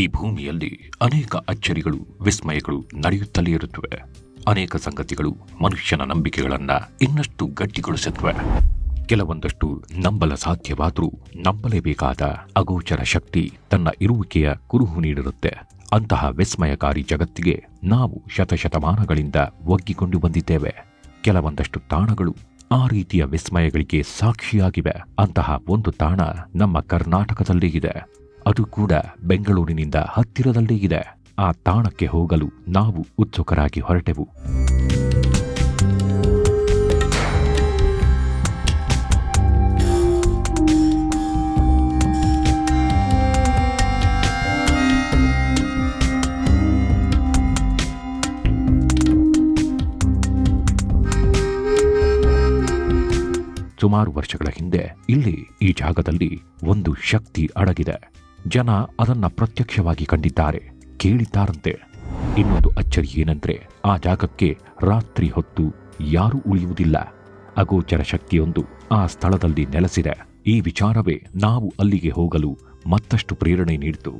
ಈ ಭೂಮಿಯಲ್ಲಿ ಅನೇಕ ಅಚ್ಚರಿಗಳು, ವಿಸ್ಮಯಗಳು ನಡೆಯುತ್ತಲೇ ಇರುತ್ತವೆ. ಅನೇಕ ಸಂಗತಿಗಳು ಮನುಷ್ಯನ ನಂಬಿಕೆಗಳನ್ನು ಇನ್ನಷ್ಟು ಗಟ್ಟಿಗೊಳಿಸುತ್ತವೆ. ಕೆಲವೊಂದಷ್ಟು ನಂಬಲ ಸಾಧ್ಯವಾದರೂ ನಂಬಲೇಬೇಕಾದ ಅಗೋಚರ ಶಕ್ತಿ ತನ್ನ ಇರುವಿಕೆಯ ಕುರುಹು ನೀಡಿರುತ್ತೆ. ಅಂತಹ ವಿಸ್ಮಯಕಾರಿ ಜಗತ್ತಿಗೆ ನಾವು ಶತಶತಮಾನಗಳಿಂದ ಒಗ್ಗಿಕೊಂಡು ಬಂದಿದ್ದೇವೆ. ಕೆಲವೊಂದಷ್ಟು ತಾಣಗಳು ಆ ರೀತಿಯ ವಿಸ್ಮಯಗಳಿಗೆ ಸಾಕ್ಷಿಯಾಗಿವೆ. ಅಂತಹ ಒಂದು ತಾಣ ನಮ್ಮ ಕರ್ನಾಟಕದಲ್ಲೇ ಇದೆ. ಅದು ಕೂಡ ಬೆಂಗಳೂರಿನಿಂದ ಹತ್ತಿರದಲ್ಲೇ ಇದೆ. ಆ ತಾಣಕ್ಕೆ ಹೋಗಲು ನಾವು ಉತ್ಸುಕರಾಗಿ ಹೊರಟೆವು. ಸುಮಾರು ವರ್ಷಗಳ ಹಿಂದೆ ಇಲ್ಲಿ ಈ ಜಾಗದಲ್ಲಿ ಒಂದು ಶಕ್ತಿ ಅಡಗಿದೆ. ಜನ ಅದನ್ನ ಪ್ರತ್ಯಕ್ಷವಾಗಿ ಕಂಡಿದ್ದಾರೆ, ಕೇಳಿದ್ದಾರಂತೆ. ಇನ್ನೊಂದು ಅಚ್ಚರಿ ಏನಂದ್ರೆ, ಆ ಜಾಗಕ್ಕೆ ರಾತ್ರಿ ಹೊತ್ತು ಯಾರೂ ಉಳಿಯುವುದಿಲ್ಲ. ಅಗೋಚರ ಶಕ್ತಿಯೊಂದು ಆ ಸ್ಥಳದಲ್ಲಿ ನೆಲೆಸಿದೆ. ಈ ವಿಚಾರವೇ ನಾವು ಅಲ್ಲಿಗೆ ಹೋಗಲು ಮತ್ತಷ್ಟು ಪ್ರೇರಣೆ ನೀಡಿತು.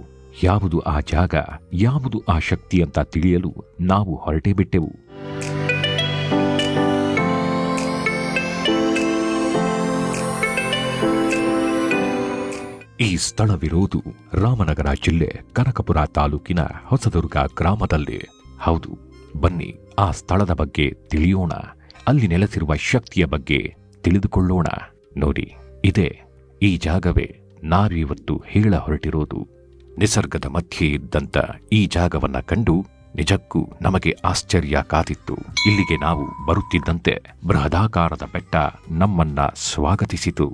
ಯಾವುದು ಆ ಜಾಗ, ಯಾವುದು ಆ ಶಕ್ತಿ ಅಂತ ತಿಳಿಯಲು ನಾವು ಹೊರಟೇ ಬಿಟ್ಟೆವು. ಈ ಸ್ಥಳವಿರುವುದು ರಾಮನಗರ ಜಿಲ್ಲೆ ಕನಕಪುರ ತಾಲೂಕಿನ ಹೊಸದುರ್ಗ ಗ್ರಾಮದಲ್ಲಿ. ಹೌದು, ಬನ್ನಿ ಆ ಸ್ಥಳದ ಬಗ್ಗೆ ತಿಳಿಯೋಣ. ಅಲ್ಲಿ ನೆಲೆಸಿರುವ ಶಕ್ತಿಯ ಬಗ್ಗೆ ತಿಳಿದುಕೊಳ್ಳೋಣ. ನೋಡಿ, ಇದೇ ಈ ಜಾಗವೇ ನಾವಿವತ್ತು ಹೇಳ ಹೊರಟಿರೋದು. ನಿಸರ್ಗದ ಮಧ್ಯೆ ಇದ್ದಂತ ಈ ಜಾಗವನ್ನ ಕಂಡು ನಿಜಕ್ಕೂ ನಮಗೆ ಆಶ್ಚರ್ಯ ಕಾದಿತ್ತು. ಇಲ್ಲಿಗೆ ನಾವು ಬರುತ್ತಿದ್ದಂತೆ ಬೃಹದಾಕಾರದ ಬೆಟ್ಟ ನಮ್ಮನ್ನ ಸ್ವಾಗತಿಸಿತು.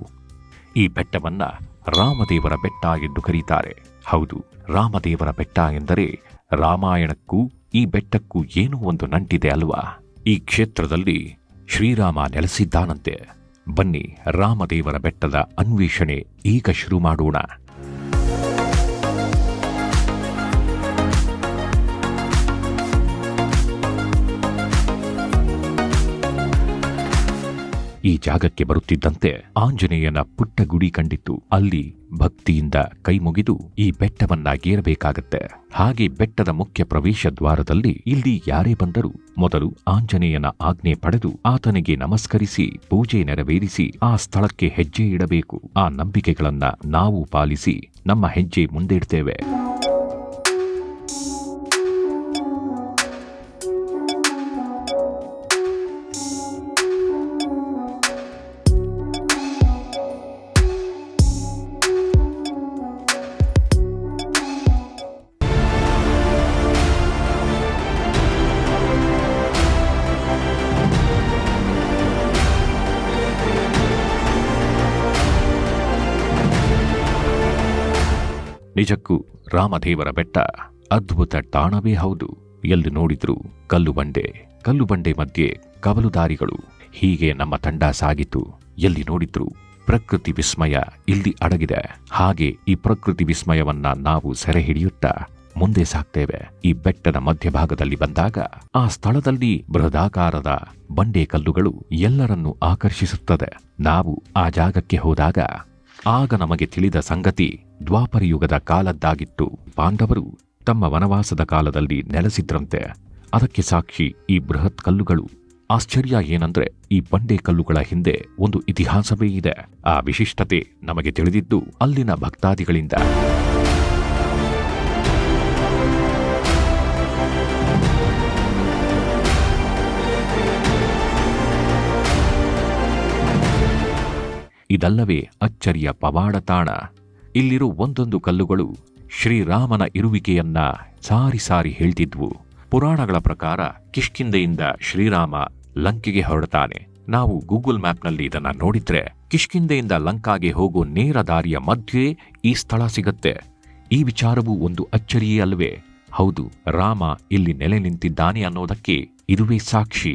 ಈ ಬೆಟ್ಟವನ್ನ ರಾಮದೇವರ ಬೆಟ್ಟ ಎಂದು ಕರೀತಾರೆ. ಹೌದು, ರಾಮದೇವರ ಬೆಟ್ಟ ಎಂದರೆ ರಾಮಾಯಣಕ್ಕೂ ಈ ಬೆಟ್ಟಕ್ಕೂ ಏನೋ ಒಂದು ನಂಟಿದೆ ಅಲ್ವಾ? ಈ ಕ್ಷೇತ್ರದಲ್ಲಿ ಶ್ರೀರಾಮ ನೆಲೆಸಿದ್ದಾನಂತೆ. ಬನ್ನಿ, ರಾಮದೇವರ ಬೆಟ್ಟದ ಅನ್ವೇಷಣೆ ಈಗ ಶುರು ಮಾಡೋಣ. ಈ ಜಾಗಕ್ಕೆ ಬರುತ್ತಿದ್ದಂತೆ ಆಂಜನೇಯನ ಪುಟ್ಟ ಗುಡಿ ಕಂಡಿತ್ತು ಅಲ್ಲಿ ಭಕ್ತಿಯಿಂದ ಕೈ ಮುಗಿದು ಈ ಬೆಟ್ಟವನ್ನ ಗೇರಬೇಕಾಗತ್ತೆ ಹಾಗೆ ಬೆಟ್ಟದ ಮುಖ್ಯ ಪ್ರವೇಶ ದ್ವಾರದಲ್ಲಿ ಇಲ್ಲಿ ಯಾರೇ ಬಂದರೂ ಮೊದಲು ಆಂಜನೇಯನ ಆಜ್ಞೆ ಪಡೆದು ಆತನಿಗೆ ನಮಸ್ಕರಿಸಿ, ಪೂಜೆ ನೆರವೇರಿಸಿ, ಆ ಸ್ಥಳಕ್ಕೆ ಹೆಜ್ಜೆ ಇಡಬೇಕು. ಆ ನಂಬಿಕೆಗಳನ್ನ ನಾವು ಪಾಲಿಸಿ ನಮ್ಮ ಹೆಜ್ಜೆ ಮುಂದಿಡ್ತೇವೆ. ನಿಜಕ್ಕೂ ರಾಮದೇವರ ಬೆಟ್ಟ ಅದ್ಭುತ ತಾಣವೇ ಹೌದು. ಎಲ್ಲಿ ನೋಡಿದ್ರು ಕಲ್ಲು ಬಂಡೆ ಕಲ್ಲು ಬಂಡೆ ಮಧ್ಯೆ ಕವಲುದಾರಿಗಳು. ಹೀಗೆ ನಮ್ಮ ತಂಡ ಸಾಗಿತು. ಎಲ್ಲಿ ನೋಡಿದ್ರು ಪ್ರಕೃತಿ ವಿಸ್ಮಯ ಇಲ್ಲಿ ಅಡಗಿದೆ. ಹಾಗೆ ಈ ಪ್ರಕೃತಿ ವಿಸ್ಮಯವನ್ನ ನಾವು ಸೆರೆ ಹಿಡಿಯುತ್ತಾ ಮುಂದೆ ಸಾಗ್ತೇವೆ ಈ ಬೆಟ್ಟದ ಮಧ್ಯಭಾಗದಲ್ಲಿ ಬಂದಾಗ ಆ ಸ್ಥಳದಲ್ಲಿ ಬೃಹದಾಕಾರದ ಬಂಡೆ ಕಲ್ಲುಗಳು ಎಲ್ಲರನ್ನೂ ಆಕರ್ಷಿಸುತ್ತದೆ. ನಾವು ಆ ಜಾಗಕ್ಕೆ ಹೋದಾಗ ಆಗ ನಮಗೆ ತಿಳಿದ ಸಂಗತಿ ದ್ವಾಪರಯುಗದ ಕಾಲದ್ದಾಗಿತ್ತು. ಪಾಂಡವರು ತಮ್ಮ ವನವಾಸದ ಕಾಲದಲ್ಲಿ ನೆಲೆಸಿದ್ರಂತೆ. ಅದಕ್ಕೆ ಸಾಕ್ಷಿ ಈ ಬೃಹತ್ ಕಲ್ಲುಗಳು. ಆಶ್ಚರ್ಯ ಏನಂದ್ರೆ ಈ ಬಂಡೆ ಕಲ್ಲುಗಳ ಹಿಂದೆ ಒಂದು ಇತಿಹಾಸವೇ ಇದೆ. ಆ ವಿಶಿಷ್ಟತೆ ನಮಗೆ ತಿಳಿದಿದ್ದು ಅಲ್ಲಿನ ಭಕ್ತಾದಿಗಳಿಂದ. ಇದಲ್ಲವೇ ಅಚ್ಚರಿಯ ಪವಾಡ ತಾಣ. ಇಲ್ಲಿರೋ ಒಂದೊಂದು ಕಲ್ಲುಗಳು ಶ್ರೀರಾಮನ ಇರುವಿಕೆಯನ್ನ ಸಾರಿ ಸಾರಿ ಹೇಳ್ತಿದ್ವು. ಪುರಾಣಗಳ ಪ್ರಕಾರ ಕಿಷ್ಕಿಂದೆಯಿಂದ ಶ್ರೀರಾಮ ಲಂಕೆಗೆ ಹೊರಡ್ತಾನೆ. ನಾವು ಗೂಗಲ್ ಮ್ಯಾಪ್ನಲ್ಲಿ ಇದನ್ನ ನೋಡಿದ್ರೆ ಕಿಷ್ಕಿಂದೆಯಿಂದ ಲಂಕಾಗೆ ಹೋಗೋ ನೇರ ದಾರಿಯ ಮಧ್ಯೆ ಈ ಸ್ಥಳ ಸಿಗತ್ತೆ. ಈ ವಿಚಾರವು ಒಂದು ಅಚ್ಚರಿಯೇ ಅಲ್ವೇ. ಹೌದು, ರಾಮ ಇಲ್ಲಿ ನೆಲೆ ನಿಂತಿದ್ದಾನೆ ಅನ್ನೋದಕ್ಕೆ ಇದುವೇ ಸಾಕ್ಷಿ.